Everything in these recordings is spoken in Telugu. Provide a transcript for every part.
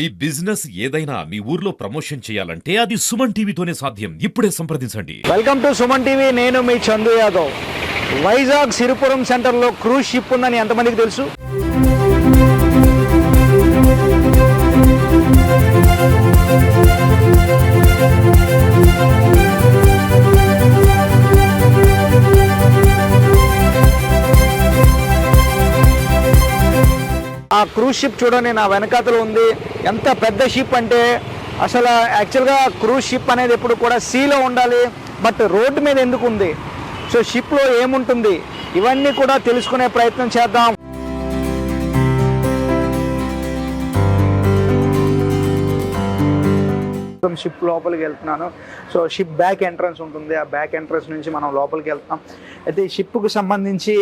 ఈ బిజినెస్ ఏదైనా మీ ఊర్లో ప్రమోషన్ చేయాలంటే అది సుమన్ టీవీతోనే సాధ్యం. ఇప్పుడే సంప్రదించండి. Welcome to Suman TV. నేను మీ చందు యాదవ్. వైజాగ్ సిరిపురం సెంటర్లో క్రూజ్ షిప్ ఉందని ఎంతమందికి తెలుసు? ఆ క్రూజ్ షిప్ చూడండి నా వెనకాతలో ఉంది. ఎంత పెద్ద షిప్ అంటే అసలు యాక్చువల్గా క్రూజ్ షిప్ అనేది ఎప్పుడు కూడా సీలో ఉండాలి. బట్ రోడ్డు మీద ఎందుకు ఉంది? సో షిప్లో ఏముంటుంది? ఇవన్నీ కూడా తెలుసుకునే ప్రయత్నం చేద్దాం. షిప్ లోపలికి వెళ్తున్నాను. సో షిప్ బ్యాక్ ఎంట్రన్స్ ఉంటుంది. ఆ బ్యాక్ ఎంట్రన్స్ నుంచి మనం లోపలికి వెళ్తాం అయితే ఈ షిప్కు సంబంధించి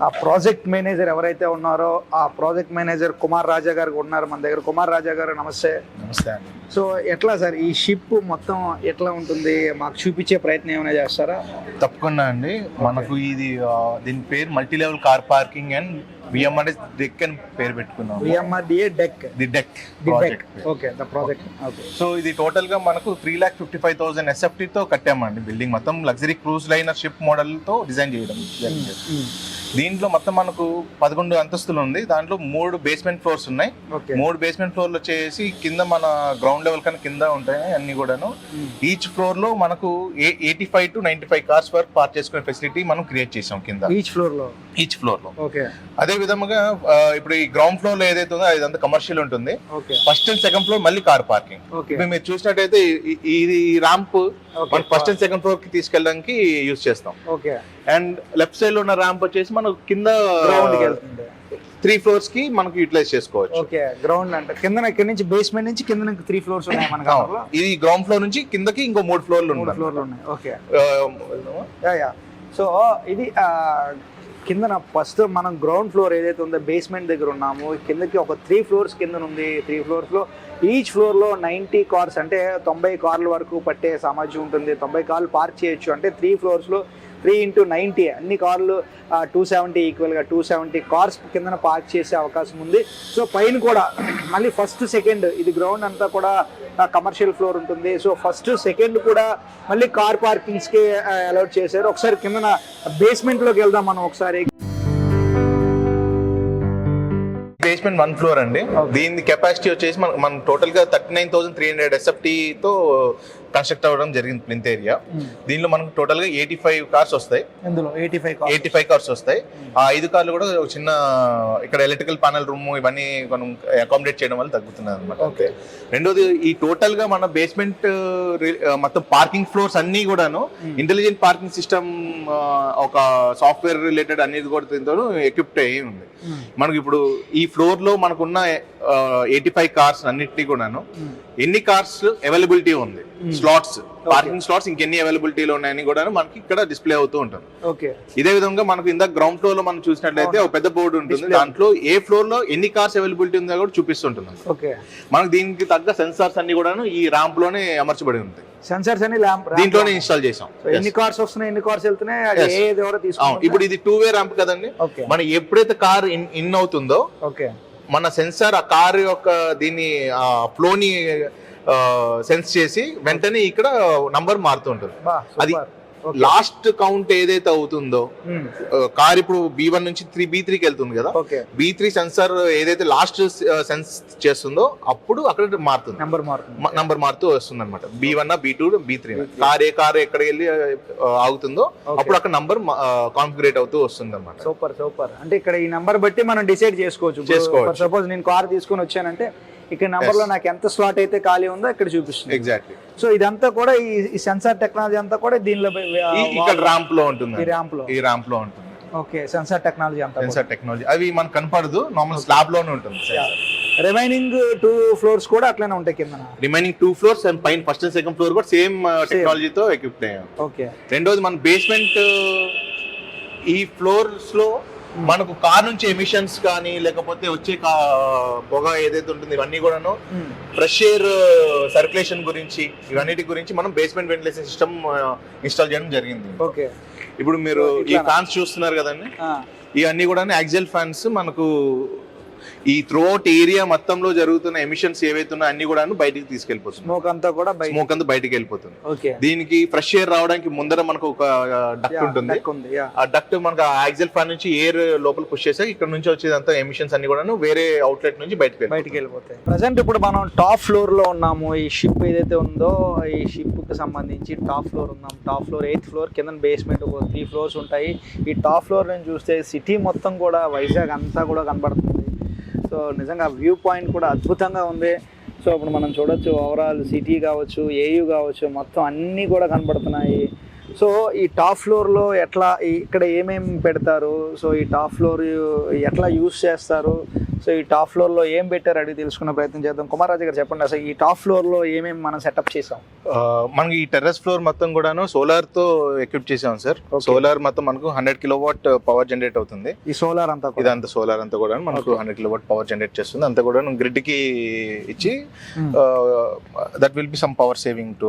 ఆ ప్రాజెక్ట్ మేనేజర్ ఎవరైతే ఉన్నారో ఆ ప్రాజెక్ట్ మేనేజర్ కుమార్ రాజా గారు ఉన్నారు మన దగ్గర. కుమార్ రాజా గారు నమస్తే. నమస్తే అండి. సో ఎట్లా సార్ ఈ షిప్ మొత్తం ఎట్లా ఉంటుంది? మాకు చూపించే ప్రయత్నం ఏమైనా చేస్తారా? తప్పకుండా అండి. మనకు ఇది ఆ, దీని పేరు multi level car parking and VMR deck అని పేరు పెట్టుకున్నాం. VMRDA deck? The deck the deck. Project okay the project. Okay. So ఇది టోటల్గా మనకు three lakh fifty five thousand SFT తో కట్టామండి బిల్డింగ్. మొత్తం లగ్జరీ క్రూజ్ లైనర్ షిప్ మోడల్తో డిజైన్ చేయడం జరిగింది. దీంట్లో మొత్తం మనకు పదకొండు అంతస్తులు ఉంది. దాంట్లో మూడు బేస్మెంట్ ఫ్లోర్స్ ఉన్నాయి. మూడు బేస్మెంట్ ఫ్లోర్లు వచ్చేసి కింద మన గ్రౌండ్ లెవెల్ కన్నా కింద ఉంటాయి అన్ని కూడాను. ఈచ్ ఫ్లోర్లో మనకు eighty five to ninety five cars వరకు పార్క్ చేసుకునే ఫెసిలిటీ మనం క్రియేట్ చేసాం కింద. ఈచ్ ఫ్లోర్లో? ఈచ్ ఫ్లోర్లో. ఓకే. అదే విధముగా ఆ, ఇప్పుడు ఈ గ్రౌండ్ ఫ్లోర్లో ఏదైతే ఉందో అదంతా కమర్షియల్ ఉంటుంది. Okay. First and second floor మళ్ళీ కార్ పార్కింగ్ ఇప్పుడు మీరు చూసినట్టయితే ఇది ర్యాంప్. మనం ఫస్ట్ అండ్ సెకండ్ ఫ్లోర్కి తీసుకెళ్ళడానికి యూజ్ చేస్తాం. ఓకే. అండ్ లెఫ్ట్ సైడ్లో ఉన్న ర్యాంప్ వచ్చేసి మనం కింద గ్రౌండ్కి వెళ్తుంది త్రీ ఫ్లోర్స్కి మనకు యూటిలైజ్ చేసుకోవచ్చు. ఓకే. గ్రౌండ్ అంటే కింద ఇక్కడ నుంచి బేస్మెంట్ నుంచి కింద నుంచి త్రీ ఫ్లోర్స్ ఉన్నాయి మనకి. ఇది గ్రౌండ్ ఫ్లోర్ నుంచి కిందకి ఇంకో మూడు ఫ్లోర్లు ఉన్నాయి. ఫ్లోర్లు ఉన్నాయి. ఓకే. ఆ, యా యా. సో ఇది కిందన ఫస్ట్ మనం గ్రౌండ్ ఫ్లోర్ ఏదైతే ఉందో బేస్మెంట్ దగ్గర ఉన్నాము కిందకి ఒక త్రీ ఫ్లోర్స్ కింద ఉంది త్రీ ఫ్లోర్స్లో ఈచ్ ఫ్లోర్లో నైంటీ కార్స్ అంటే తొంభై కార్ల వరకు పట్టే సామర్థ్యం ఉంటుంది. తొంభై కార్లు పార్క్ చేయొచ్చు అంటే త్రీ ఫ్లోర్స్లో త్రీ ఇంటూ నైంటీ అన్ని కార్లు టూ సెవెంటీ ఈక్వల్గా టూ సెవెంటీ కార్స్ కిందన పార్క్ చేసే అవకాశం ఉంది. సో పైన కూడా మళ్ళీ ఫస్ట్ సెకండ్ ఇది గ్రౌండ్ అంతా కూడా కమర్షియల్ ఫ్లోర్ ఉంటుంది. సో ఫస్ట్ సెకండ్ కూడా మళ్ళీ కార్ పార్కింగ్స్కి అలౌట్ చేశారు. ఒకసారి కిందన బేస్మెంట్లోకి వెళ్దాం మనం ఒకసారి. బేస్మెంట్ వన్ ఫ్లోర్ అండి. దీని కెపాసిటీ వచ్చేసి మన మనం టోటల్గా thirty nine thousand three hundred SFT తో కన్స్ట్రక్ట్ అవ్వడం జరిగింది ప్లింత్ ఏరియా. దీనిలో మనకు టోటల్గా ఎయిటీ ఫైవ్ కార్స్ వస్తాయి. Eighty five eighty five cars వస్తాయి. ఆ ఐదు కార్లు కూడా ఒక చిన్న ఇక్కడ ఎలక్ట్రికల్ ప్యానల్ రూమ్ ఇవన్నీ మనం అకామిడేట్ చేయడం వల్ల తగ్గుతున్నది అనమాట ఓకే. రెండోది ఈ టోటల్గా మన బేస్మెంట్ మొత్తం పార్కింగ్ ఫ్లోర్స్ అన్ని కూడాను ఇంటెలిజెంట్ పార్కింగ్ సిస్టమ్ ఒక సాఫ్ట్వేర్ రిలేటెడ్ అనేది కూడా దీంతో ఎక్విప్ట్ అయ్యి ఉంది. మనకి ఇప్పుడు ఈ ఫ్లోర్లో మనకున్న ఎయిటీ ఫైవ్ కార్స్ అన్నిటినీ కూడాను ఎన్ని కార్స్ అవైలబిలిటీ ఉంది? స్లాట్స్ పార్కింగ్ స్లాట్స్ ఇంకెన్ని అవైలబిలిటీలో ఉన్నాయని కూడా మనకి ఇక్కడ డిస్ప్లే అవుతూ ఉంటుంది. ఓకే ఇదే విధంగా మనకు ఇందాక గ్రౌండ్ ఫ్లోర్లో మనం చూసినట్లయితే ఒక పెద్ద బోర్డు ఉంటుంది. దాంట్లో ఏ ఫ్లోర్లో ఎన్ని కార్స్ అవైలబిలిటీ ఉందో కూడా చూపిస్తుంటుంది ఓకే మనకు దీనికి తగ్గ సెన్సార్స్ అన్ని కూడాను ఈ ర్యాంప్లోనే అమర్చబడి ఉంటాయి. సెన్సర్స్ అని ల్యాంప్ దీంట్లోనే ఇన్స్టాల్ చేసాం. ఎన్ని కార్స్ వస్తున్నాయి ఎన్ని కార్స్ వెళ్తున్నాయి ఇప్పుడు ఇది టూ వే ర్యాంప్ కదండి మనం ఎప్పుడైతే కార్ ఇన్ ఇన్ అవుతుందో ఓకే మన సెన్సార్ ఆ కార్ యొక్క దీన్ని ఫ్లోని సెన్స్ చేసి వెంటనే ఇక్కడ నంబర్ మారుతూ ఉంటుంది. బా అది లాస్ట్ కౌంట్ ఏదైతే అవుతుందో కార్ ఇప్పుడు బి వన్ నుంచి త్రీ బి త్రీకి వెళ్తుంది కదా. బి త్రీ సెన్సార్ ఏదైతే లాస్ట్ సెన్స్ చేస్తుందో అప్పుడు అక్కడ మారుతుంది. నెంబర్ మారుతుంది. నంబర్ మారుతూ వస్తుంది అనమాట B one B two B three car ఏ కార్ ఎక్కడికి వెళ్ళి ఆగుతుందో అప్పుడు అక్కడ నంబర్ కాన్ఫిగరేట్ అవుతూ వస్తుంది అనమాట సూపర్ సూపర్. అంటే ఇక్కడ ఈ నంబర్ బట్టి మనం డిసైడ్ చేసుకోవచ్చు. చేసుకోవచ్చు. సపోజ్ నేను కార్ తీసుకొని వచ్చానంటే ఇక్కడ నంబర్లో నాకు ఎంత స్లాట్ అయితే ఖాళీ ఉందో ఇక్కడ చూపిస్తుంది. ఎగ్జాక్ట్లీ సో ఇదంతా కూడా ఈ సెన్సార్ టెక్నాలజీ అంతా కూడా దీనిలో ఇక్కడ ర్యాంప్లో ఉంటుంది ఈ ర్యాంప్లో. ఈ ర్యాంప్లో ఉంటుంది. ఓకే సెన్సార్ టెక్నాలజీ అంతా సెన్సార్ టెక్నాలజీ అవి మనకు కనపడదు నార్మల్ స్లాబ్లోనే ఉంటుంది రిమైనింగ్ టూ ఫ్లోర్స్ కూడా అట్లనే ఉంటాయి కింద రిమైనింగ్ టూ ఫ్లోర్స్ అండ్ పైన ఫస్ట్ అండ్ సెకండ్ ఫ్లోర్ కూడా సేమ్ టెక్నాలజీతో ఎక్విప్డ్ అయ్యాం. ఓకే రెండోది మన బేస్మెంట్ ఈ ఫ్లోర్స్లో మనకు కార్ నుంచి ఎమిషన్స్ కానీ లేకపోతే వచ్చే పొగ ఏదైతే ఉంటుంది ఇవన్నీ కూడాను ఫ్రెష్ ఎయిర్ సర్క్యులేషన్ గురించి ఇవన్నిటి గురించి మనం బేస్మెంట్ వెంటిలేషన్ సిస్టమ్ ఇన్స్టాల్ చేయడం జరిగింది. ఓకే. ఇప్పుడు మీరు ఈ? ఫ్యాన్స్ చూస్తున్నారు కదండి? ఇవన్నీ కూడా యాక్సిల్ ఫ్యాన్స్ మనకు ఈ త్రూఅవుట్ ఏరియా మొత్తంలో జరుగుతున్న ఎమిషన్స్ ఏవైతే ఉన్నాయో అన్ని కూడా బయటికి తీసుకెళ్ళిపోతుంది స్మోక్ అంతా కూడా స్మోక్ అంతా బయటికి వెళ్ళిపోతుంది దీనికి ఫ్రెష్ ఎయిర్ రావడానికి ముందర మనకు ఒక డక్ట్ ఉంటుంది. ఆ డక్ట్ మనకు యాక్సిల్ ఫ్యాన్ నుంచి ఎయిర్ లోపల పుష్ చేస్తే ఇక్కడ నుంచి వచ్చేదంతా ఎమిషన్స్ అన్ని కూడా వేరే అవుట్లెట్ నుంచి బయటకు బయటికి వెళ్ళిపోతాయి ప్రజెంట్ ఇప్పుడు మనం టాప్ ఫ్లోర్లో ఉన్నాము. ఈ షిప్ ఏదైతే ఉందో ఈ షిప్కి సంబంధించి టాప్ ఫ్లోర్ ఉన్నాం. టాప్ ఫ్లోర్ ఎయిత్ ఫ్లోర్ కింద బేస్మెంట్ ఒక త్రీ ఫ్లోర్స్ ఉంటాయి. ఈ టాప్ ఫ్లోర్ నుంచి చూస్తే సిటీ మొత్తం కూడా వైజాగ్ అంతా కూడా కనబడుతుంది. సో నిజంగా వ్యూ పాయింట్ కూడా అద్భుతంగా ఉంది. సో ఇప్పుడు మనం చూడొచ్చు ఓవరాల్ సిటీ కావచ్చు ఏయూ కావచ్చు మొత్తం అన్నీ కూడా కనబడుతున్నాయి. సో ఈ టాప్ ఫ్లోర్లో ఎట్లా ఇక్కడ ఏమేమి పెడతారు? సో ఈ టాప్ ఫ్లోర్ ఎట్లా యూస్ చేస్తారు? సో ఈ టాప్ ఫ్లోర్లో ఏం పెట్టారు? అడిగి తెలుసుకునే ప్రయత్నం చేద్దాం. కుమార్ రాజు గారు చెప్పండి అసలు ఈ టాప్ ఫ్లోర్లో ఏమేమి మనం సెటప్ చేసాం? మనకి ఈ టెర్రస్ ఫ్లోర్ మొత్తం కూడాను సోలార్తో ఎక్విప్ చేసాం సార్. సోలార్ మొత్తం మనకు hundred kilo watt power generate అవుతుంది. ఈ సోలార్ అంతా ఇదంతా సోలార్ అంతా కూడా మనకు. Hundred kilo watt power generate చేస్తుంది. అంతా కూడా గ్రిడ్కి ఇచ్చి Hmm. That will be some power saving to.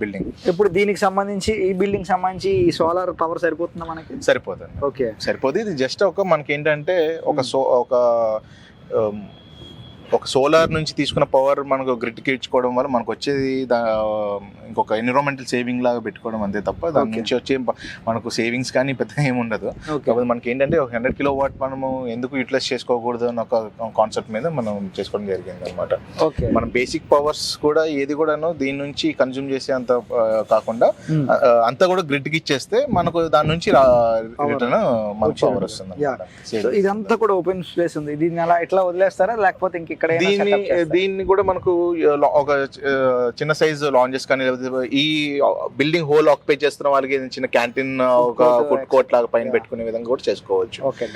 Building ఇప్పుడు దీనికి సంబంధించి ఈ బిల్డింగ్ సంబంధించి ఈ సోలార్ పవర్ సరిపోతుందా మనకి? సరిపోతుంది. ఓకే సరిపోతుంది ఇది జస్ట్ ఒక మనకి ఏంటంటే ఒక సో ఒక um, ఒక సోలార్ నుంచి తీసుకున్న పవర్ మనకు గ్రిడ్కి ఇచ్చుకోవడం వల్ల మనకు వచ్చేది ఇంకొక ఎన్విరాన్మెంటల్ సేవింగ్ లాగా పెట్టుకోవడం అంతే తప్ప దాని. నుంచి వచ్చే మనకు సేవింగ్స్ కానీ పెద్ద ఏమి ఉండదు. కాకపోతే మనకి ఏంటంటే ఒక హండ్రెడ్ కిలో వాట్ మనము ఎందుకు యూటిలైజ్ చేసుకోకూడదు అని ఒక కాన్సెప్ట్ మీద మనం చేసుకోవడం జరిగింది అనమాట మన బేసిక్ పవర్స్ కూడా ఏది కూడాను దీని నుంచి కన్జ్యూమ్ చేసే అంత కాకుండా అంతా కూడా గ్రిడ్కి ఇచ్చేస్తే మనకు దాని నుంచి. రిటర్న్ మనకు. పవర్ వస్తుంది ఇదంతా కూడా ఓపెన్ స్పేస్ ఉంది. దీన్ని అలా ఎట్లా వదిలేస్తారా? లేకపోతే ఇంక దీన్ని దీన్ని కూడా మనకు ఒక చిన్న సైజ్ లాంజెస్ కానీ లేకపోతే ఈ బిల్డింగ్ హోల్ ఆక్యుపై చేస్తున్న వాళ్ళకి చిన్న క్యాంటీన్ ఒక ఫుడ్ కోర్ట్ లాగా పైన. పెట్టుకునే విధంగా కూడా చేసుకోవచ్చు. ఓకే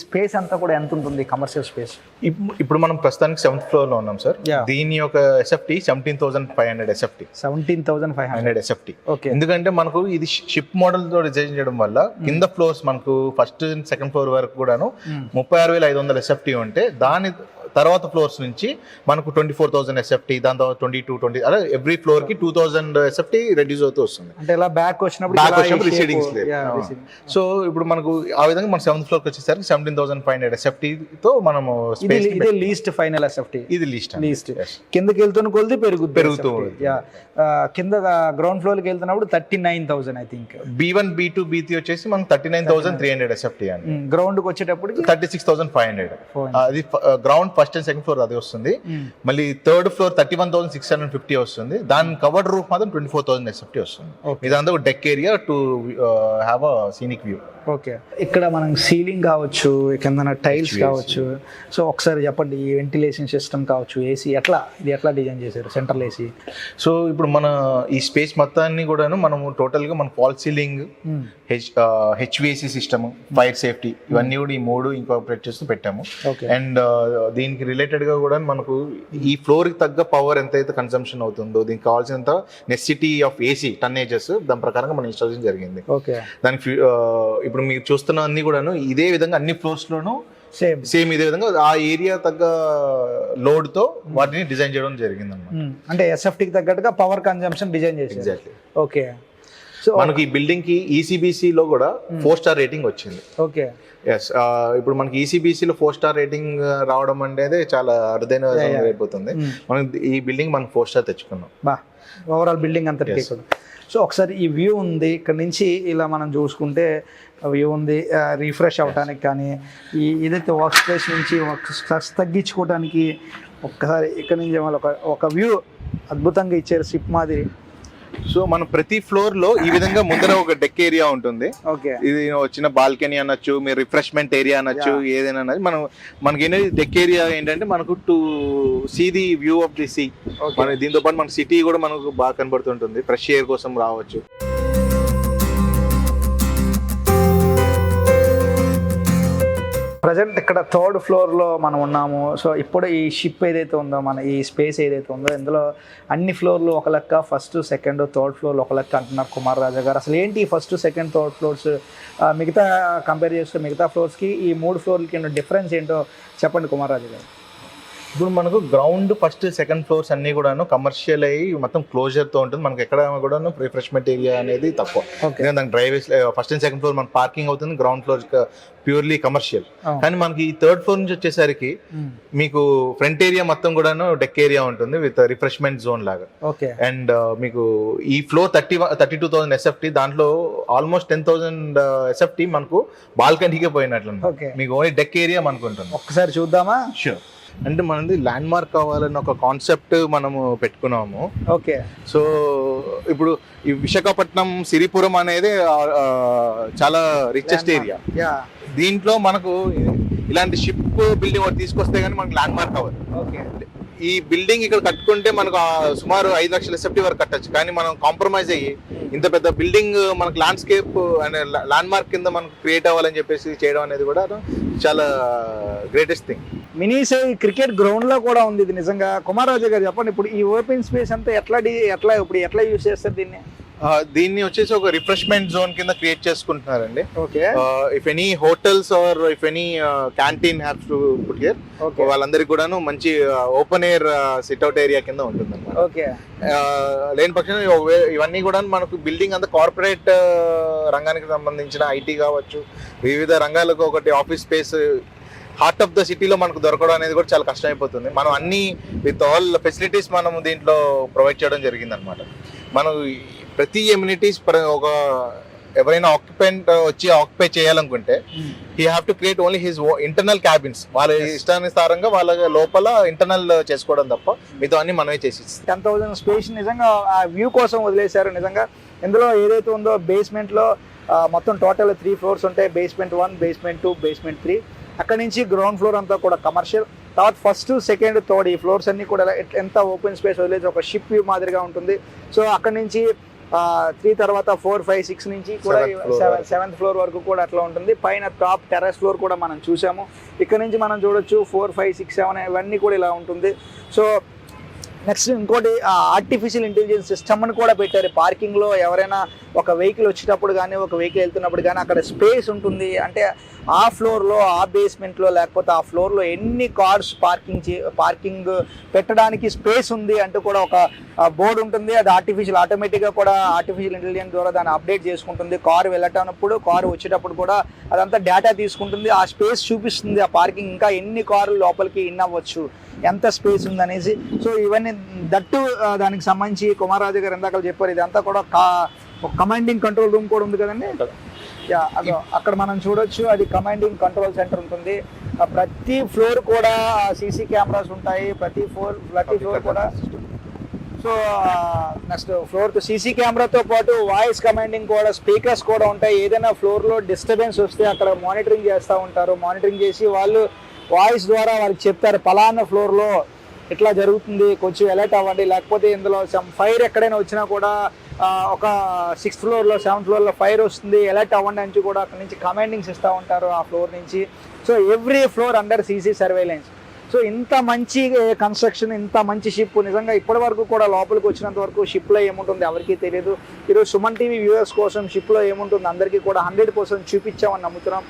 స్పేస్ అంతా కూడా ఎంత ఉంటుంది కమర్షియల్ స్పేస్ ఇప్పు- ఇప్పుడు మనం ప్రస్తుతానికి సెవెంత్ ఫ్లోర్లో ఉన్నాం సార్. దీని యొక్క SFT seventeen thousand five hundred SFT seventeen thousand five hundred hundred SFT okay ఎందుకంటే మనకు ఇది షిప్ మోడల్తో డిజైన్ చేయడం వల్ల కింద ఫ్లోర్స్ మనకు ఫస్ట్ సెకండ్ ఫ్లోర్ వరకు కూడాను ముప్పై ఆరు వేల ఐదు వందల ఎస్ఎఫ్టీ ఉంటే దాని తర్వాత ఫ్లోర్స్ నుంచి మనకు ట్వంటీ ఫోర్ థౌసండ్ ఎస్ఎఫ్టీ దాని తర్వాత ట్వంటీ టూ ట్వంటీ అలా ఎవ్రీ ఫ్లోర్కి టూ థౌసండ్ ఎస్ఎఫ్టీ రెడ్యూస్ అవుతూ వస్తుంది. అంటే ఇలా బ్యాక్ వచ్చినప్పుడు recedings లేదు. సో ఇప్పుడు మనకు ఆ విధంగా మన సెవెంత్ ఫ్లోర్కి వచ్చేసరికి seventeen thousand five hundred SFT తో మనము ఇది. లీస్ట్ ఫైనల్ ఎస్ఎఫ్టీ ఇది లీస్ట్ లీస్ట్ కిందకి వెళ్తున్న కొలిది పెరుగుతుంది పెరుగుతూ కింద గ్రౌండ్ ఫ్లోర్కి వెళ్తున్నప్పుడు thirty nine thousand I think B one B two B three వచ్చేసి మనకు thirty nine thousand three hundred SFT అండి. గ్రౌండ్కి వచ్చేటప్పటికి thirty six thousand five hundred. అది ground first and second floor అది వస్తుంది. మళ్ళీ third floor thirty one thousand six hundred fifty వస్తుంది. దాని కవర్డ్ రూఫ్ మాత్రం ట్వంటీ ఫోర్ థౌసండ్ ఎస్ఎఫ్టీ వస్తుంది. ఇదంతా ఒక deck area to have a scenic view okay. ఇక్కడ మనం సీలింగ్ కావచ్చు కింద టైల్స్. కావచ్చు. సో ఒకసారి చెప్పండి వెంటిలేషన్ సిస్టమ్ కావచ్చు ఏసీ ఎట్లా ఇది ఎట్లా డిజైన్ చేశారు సెంట్రల్ ఏసీ సో ఇప్పుడు మన ఈ స్పేస్ మొత్తాన్ని కూడాను మనము టోటల్గా మన fall ceiling H HVAC system fire safety ఇవన్నీ కూడా ఈ మూడు ఇంకాపరేట్ చేస్తూ పెట్టాము. అండ్ దీనికి రిలేటెడ్గా కూడా మనకు ఈ ఫ్లోర్కి తగ్గ పవర్ ఎంతైతే కన్సంప్షన్ అవుతుందో దీనికి కావాల్సినంత నెసిటీ ఆఫ్ ఏసీ టన్నేజెస్ దాని ప్రకారంగా మనం ఇన్స్టాలేషన్ జరిగింది. ఓకే దానికి ఇప్పుడు మీరు చూస్తున్న అన్ని కూడాను ఇదే విధంగా అన్ని ఫ్లోర్స్ లోను సేమ్ సేమ్ ఇదే విధంగా ఆ ఏరియా తగ్గ లోడ్తో వాటిని డిజైన్ చేయడం జరిగింది అన్నమాట అంటే SFT కి తగ్గట్టుగా power consumption design exactly okay మనకి ఈ బిల్డింగ్కి ఈసీబీసీ లో కూడా ఫోర్ స్టార్ రేటింగ్ వచ్చింది. ఓకే ఎస్ ఇప్పుడు మనకి E ఈసీబీసీ లో ఫోర్ స్టార్ రేటింగ్ రావడం అనేది చాలా అరుదైన. అయిపోతుంది. Mm. మనం ఈ బిల్డింగ్ మనం ఫోర్ స్టార్ తెచ్చుకున్నాం. బా ఓవరాల్ బిల్డింగ్ అంతటికి. కూడా సో ఒకసారి ఈ వ్యూ ఉంది ఇక్కడ నుంచి ఇలా మనం చూసుకుంటే వ్యూ ఉంది రిఫ్రెష్ అవడానికి కానీ ఈ ఏదైతే వర్క్ స్పేస్ నుంచి వర్క్ స్ట్రెస్ తగ్గించుకోవడానికి ఒక్కసారి ఇక్కడ నుంచి ఒక ఒక వ్యూ అద్భుతంగా ఇచ్చారు సిప్ మాదిరి. సో మనం ప్రతి ఫ్లోర్లో ఈ విధంగా ముందర ఒక డెక్ ఏరియా ఉంటుంది. ఓకే ఇది వచ్చిన బాల్కనీ అనొచ్చు మీరు రిఫ్రెష్మెంట్ ఏరియా అనొచ్చు ఏదైనా అన్నది మనం మనకి ఏంటంటే డెక్ ఏరియా ఏంటంటే మనకు to see the view of the sea మన దీంతో పాటు మన సిటీ కూడా మనకు బాగా కనబడుతుంటుంది ఫ్రెష్ ఎయిర్ కోసం రావచ్చు. ప్రజెంట్ ఇక్కడ థర్డ్ ఫ్లోర్లో మనం ఉన్నాము. సో ఇప్పుడు ఈ షిప్ ఏదైతే ఉందో మన ఈ స్పేస్ ఏదైతే ఉందో ఇందులో అన్ని ఫ్లోర్లు ఒక లెక్క ఫస్ట్ సెకండ్ థర్డ్ ఫ్లోర్లు ఒక లెక్క అంటున్నారు కుమార్ రాజా గారు. అసలు ఏంటి ఫస్ట్ సెకండ్ థర్డ్ ఫ్లోర్స్ మిగతా కంపేర్ చేస్తే మిగతా ఫ్లోర్స్కి ఈ మూడు ఫ్లోర్లకి డిఫరెన్స్ ఏంటో చెప్పండి కుమార్ రాజా గారు. ఇప్పుడు మనకు గ్రౌండ్ ఫస్ట్ సెకండ్ ఫ్లోర్స్ అన్ని కూడాను కమర్షియల్ అయ్యి మొత్తం క్లోజర్తో ఉంటుంది. మనకి ఎక్కడ కూడాను రిఫ్రెష్మెంట్ ఏరియా అనేది తక్కువ. దానికి driveways first and second floor మన పార్కింగ్ అవుతుంది గ్రౌండ్ ఫ్లోర్ ప్యూర్లీ కమర్షియల్ కానీ మనకి ఈ థర్డ్ ఫ్లోర్ నుంచి వచ్చేసరికి మీకు ఫ్రంట్ ఏరియా మొత్తం కూడాను డెక్ ఏరియా ఉంటుంది విత్ రిఫ్రెష్మెంట్ జోన్ లాగా. ఓకే అండ్ మీకు ఈ floor thirty thirty two thousand SFT దాంట్లో ఆల్మోస్ట్ టెన్ థౌసండ్ ఎస్ఎఫ్టీ మనకు బాల్కనీకే పోయినట్లు. మీకు ఓన్లీ డెక్ ఏరియా మనకు ఉంటుంది. ఒక్కసారి చూద్దామా? షూర్ అంటే మనది ల్యాండ్ మార్క్ కావాలని ఒక కాన్సెప్ట్ మనము పెట్టుకున్నాము. ఓకే. సో ఇప్పుడు ఈ విశాఖపట్నం సిరిపురం అనేది చాలా రిచెస్ట్ ఏరియా యా దీంట్లో మనకు ఇలాంటి షిప్ బిల్డింగ్ ఒకటి తీసుకొస్తే కానీ మనకు ల్యాండ్ మార్క్ అవ్వదు ఓకే. ఈ బిల్డింగ్ ఇక్కడ కట్టుకుంటే మనకు సుమారు ఐదు లక్షల ఎస్ఎఫ్టీ వరకు కట్టచ్చు. కానీ మనం కాంప్రమైజ్ అయ్యి ఇంత పెద్ద బిల్డింగ్ మనకు ల్యాండ్స్కేప్ అనే ల్యాండ్ మార్క్ కింద మనకు క్రియేట్ అవ్వాలని చెప్పేసి చేయడం అనేది కూడా చాలా గ్రేటెస్ట్ థింగ్ మినీ క్రికెట్ గ్రౌండ్లో కూడా ఉంది ఇది నిజంగా. కుమారరాజు గారు చెప్పండి ఇప్పుడు ఈ ఓపెన్ స్పేస్ అంతా ఎట్లా డి- ఎట్లా ఇప్పుడు ఎట్లా యూజ్ చేస్తారు దీన్ని? దీన్ని వచ్చేసి ఒక రిఫ్రెష్మెంట్ జోన్ కింద create చేసుకుంటున్నారండి. Okay. If any hotels or if any canteen have to put here వాళ్ళందరికీ కూడాను మంచి ఓపెన్ ఎయిర్ సిట్అవుట్ ఏరియా కింద ఉంటుంది ఓకే. లేని పక్షంలో ఇవ- ఇవన్నీ కూడా మనకు బిల్డింగ్ అంతా కార్పొరేట్ రంగానికి సంబంధించిన ఐటీ కావచ్చు వివిధ రంగాలకు ఒకటి office space heart of the సిటీలో మనకు దొరకడం అనేది కూడా చాలా కష్టమైపోతుంది. మనం అన్ని విత్ ఆల్ ఫెసిలిటీస్ మనం దీంట్లో ప్రొవైడ్ చేయడం జరిగింది అనమాట మనం ప్రతి ఎమ్యూనిటీస్ ఒక ఎవరైనా ఆక్యుపెంట్ వచ్చి ఆక్యుపై చేయాలనుకుంటే he have to create only his internal cabins వాళ్ళ ఇష్టానుసారంగా వాళ్ళ లోపల ఇంటర్నల్ చేసుకోవడం తప్ప మిగతా అన్ని మనమే చేసి. టెన్ థౌసండ్ స్పేస్ నిజంగా ఆ వ్యూ కోసం వదిలేశారు. నిజంగా ఇందులో ఏదైతే ఉందో బేస్మెంట్లో ఆ, మొత్తం టోటల్ త్రీ ఫ్లోర్స్ ఉంటాయి. Basement one basement two basement three అక్కడ నుంచి గ్రౌండ్ ఫ్లోర్ అంతా కూడా కమర్షియల్ తర్వాత ఫస్ట్ సెకండ్ థర్డ్ ఈ ఫ్లోర్స్ అన్ని కూడా ఎంత ఓపెన్ స్పేస్ వదిలేసి ఒక షిప్ వ్యూ మాదిరిగా ఉంటుంది. సో అక్కడ నుంచి త్రీ తర్వాత ఫోర్ ఫైవ్ సిక్స్ నుంచి కూడా. సెవెంత్ ఫ్లోర్ వరకు. కూడా అట్లా ఉంటుంది. పైన టాప్ టెర్రస్ ఫ్లోర్ కూడా మనం చూసాము ఇక్కడ నుంచి మనం చూడొచ్చు ఫోర్ ఫైవ్ సిక్స్ సెవెన్ ఇవన్నీ కూడా ఇలా ఉంటుంది. సో నెక్స్ట్ ఇంకోటి ఆర్టిఫిషియల్ ఇంటెలిజెన్స్ సిస్టమ్ అని కూడా పెట్టారు. పార్కింగ్లో ఎవరైనా ఒక వెహికల్ వచ్చేటప్పుడు కానీ ఒక వెహికల్ వెళ్తున్నప్పుడు కానీ అక్కడ స్పేస్ ఉంటుంది. అంటే ఆ ఫ్లోర్లో ఆ బేస్మెంట్లో లేకపోతే ఆ ఫ్లోర్లో ఎన్ని కార్స్ పార్కింగ్ పార్కింగ్ పెట్టడానికి స్పేస్ ఉంది అంటూ కూడా ఒక బోర్డు ఉంటుంది. అది ఆర్టిఫిషియల్ ఆటోమేటిక్గా కూడా ఆర్టిఫిషియల్ ఇంటెలిజెన్స్ ద్వారా దాన్ని అప్డేట్ చేసుకుంటుంది. కారు వెళ్ళటప్పుడు కారు వచ్చేటప్పుడు కూడా అదంతా డేటా తీసుకుంటుంది. ఆ స్పేస్ చూపిస్తుంది. ఆ పార్కింగ్ ఇంకా ఎన్ని కార్లు లోపలికి ఇన్ అవ్వచ్చు. ఎంత స్పేస్ ఉందనేసి. సో ఇవన్నీ దట్టు ఆ, దానికి సంబంధించి కుమారరాజు గారు ఇందాక చెప్పారు ఇదంతా కూడా కమాండింగ్ కంట్రోల్ రూమ్ కూడా ఉంది కదండి? అక్కడ మనం చూడొచ్చు అది కమాండింగ్ కంట్రోల్ సెంటర్ ఉంటుంది. ప్రతి ఫ్లోర్ కూడా సీసీ కెమెరాస్ ఉంటాయి. ప్రతి ఫ్లోర్ ప్రతి ఫ్లోర్ కూడా. సో నెక్స్ట్ ఫ్లోర్ సీసీ కెమెరాతో పాటు వాయిస్ కమాండింగ్ కూడా స్పీకర్స్ కూడా ఉంటాయి. ఏదైనా ఫ్లోర్లో డిస్టర్బెన్స్ వస్తే అక్కడ మానిటరింగ్ చేస్తూ ఉంటారు. మానిటరింగ్ చేసి వాళ్ళు వాయిస్ ద్వారా వాళ్ళకి చెప్తారు పలానా ఫ్లోర్లో ఇట్లా జరుగుతుంది? కొంచెం అలర్ట్ అవ్వండి. లేకపోతే ఇందులో ఫైర్ ఎక్కడైనా వచ్చినా కూడా ఒక సిక్స్త్ ఫ్లోర్లో సెవెంత్ ఫ్లోర్లో ఫైర్ వస్తుంది. అలర్ట్ అవ్వండి అని కూడా అక్కడ నుంచి కమాండింగ్స్ ఇస్తూ ఉంటారు ఆ ఫ్లోర్ నుంచి. So every floor under CC surveillance so ఇంత మంచి కన్స్ట్రక్షన్ ఇంత మంచి షిప్ నిజంగా ఇప్పటి వరకు కూడా లోపలికి వచ్చినంత వరకు షిప్లో ఏముంటుంది ఎవరికీ తెలియదు ఈరోజు సుమన్ టీవీ వ్యూవర్స్ కోసం షిప్లో ఏముంటుంది? అందరికీ కూడా హండ్రెడ్ పర్సెంట్ చూపించామని నమ్ముతున్నాం.